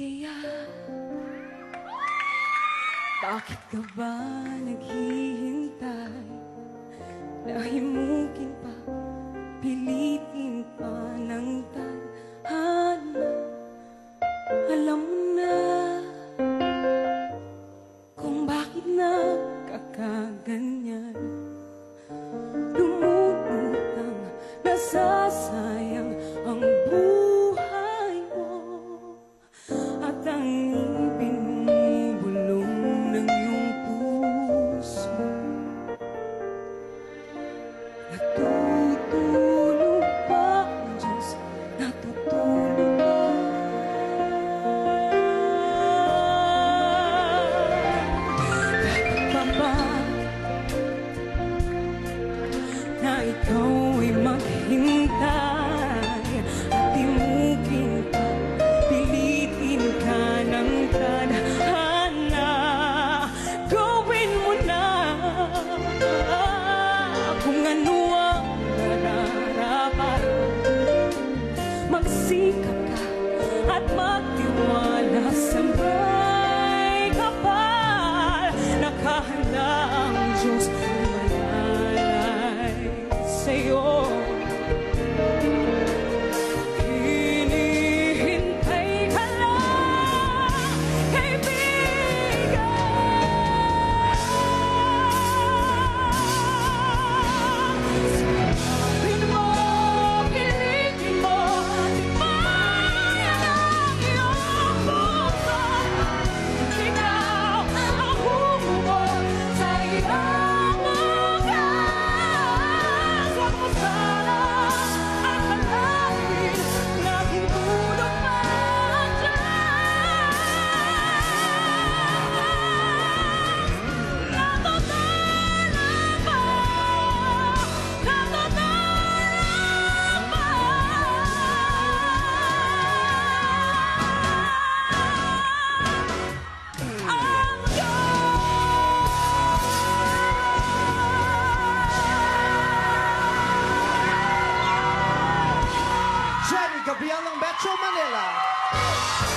kaya? Bakit ka ba naghihintay? Nahimukin pa, pilitin pa ng tayo. Natutulog ba ang Natutulog ba? Dapat pa ba na ikaw ay maghintay? Bianlang Metro Manila.